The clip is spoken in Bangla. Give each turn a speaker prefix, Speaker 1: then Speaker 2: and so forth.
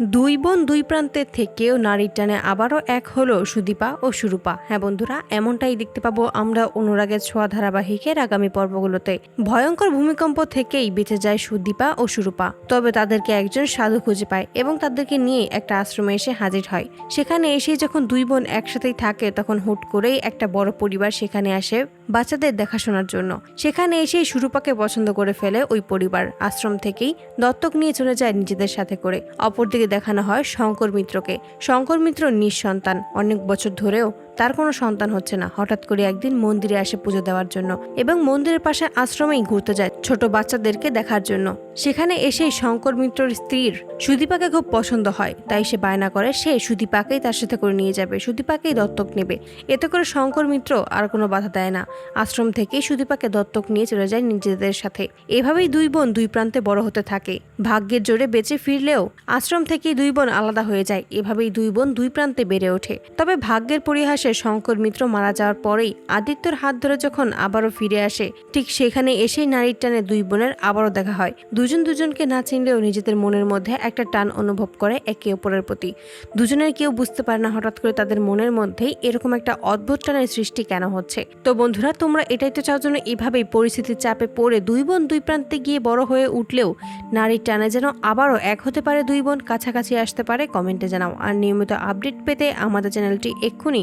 Speaker 1: দুই বোন দুই প্রান্তের থেকেও নারীর টানে আবারও এক হলো সুদীপা ও সুরূপা। হ্যাঁ বন্ধুরা, এমনটাই দেখতে পাবো আমরা অনুরাগের ছোঁয়া ধারাবাহিকের আগামী পর্বগুলোতে। ভয়ঙ্কর ভূমিকম্প থেকেই বেঁচে যায় সুদীপা ও সুরূপা। তবে তাদেরকে একজন সাধু খুঁজে পায় এবং তাদেরকে নিয়ে একটা আশ্রমে এসে হাজির হয়। সেখানে এসে যখন দুই বোন একসাথেই থাকে, তখন হুট করেই একটা বড় পরিবার সেখানে আসে বাচ্চাদের দেখাশোনার জন্য। সেখানে এসেই সুরূপাকে পছন্দ করে ফেলে ওই পরিবার। আশ্রম থেকেই দত্তক নিয়ে চলে যায় নিজেদের সাথে করে। অপরদিকে দেখানো হয় শঙ্কর মিত্রকে। শঙ্কর মিত্র নিঃসন্তান। অনেক বছর ধরেও তার কোনো সন্তান হচ্ছে না। হঠাৎ করে একদিন মন্দিরে আসে পুজো দেওয়ার জন্য এবং মন্দিরের পাশে আশ্রমেই ঘুরতে যায় ছোট বাচ্চাদেরকে দেখার জন্য। সেখানে এসেই শঙ্কর মিত্রর স্ত্রীর সুদীপাকে খুব পছন্দ হয়। তাই সে বায়না করে, সে সুদীপাকেই তার সাথে করে নিয়ে যাবে, সুদীপাকেই দত্তক নেবে। এতে করে শঙ্কর মিত্র আর কোনো বাধা দেয় না। আশ্রম থেকেই সুদীপাকে দত্তক নিয়ে চলে যায় নিজেদের সাথে। এভাবেই দুই বোন দুই প্রান্তে বড় হতে থাকে। ভাগ্যের জোরে বেঁচে ফিরলেও আশ্রম থেকেই দুই বোন আলাদা হয়ে যায়। এভাবেই দুই বোন দুই প্রান্তে বেড়ে ওঠে। তবে ভাগ্যের পরিহাসে শঙ্কর মিত্র মারা যাওয়ার পরেই আদিত্যর হাত ধরে যখন আবারও ফিরে আসে, ঠিক সেখানে এসেই নারীর টানে দুই বোনের আবারও দেখা হয়। দুজন দুজনকে না চিনলেও নিজেদের মনের মধ্যে একটা টান অনুভব করে একে অপরের প্রতি। দুজনের কেউ বুঝতে পারে না হঠাৎ করে তাদের মনের মধ্যেই এরকম একটা অদ্ভুত টানের সৃষ্টি কেন হচ্ছে। তো বন্ধুরা, তোমরা এটাই তো চাও জন্য এভাবেই পরিস্থিতির চাপে পড়ে দুই বোন দুই প্রান্তে গিয়ে বড় হয়ে উঠলেও নারীর টানে যেন আবারও এক হতে পারে দুই বোন, কাছাকাছি আসতে পারে, কমেন্টে জানাও। আর নিয়মিত আপডেট পেতে আমাদের চ্যানেলটি এক্ষুনি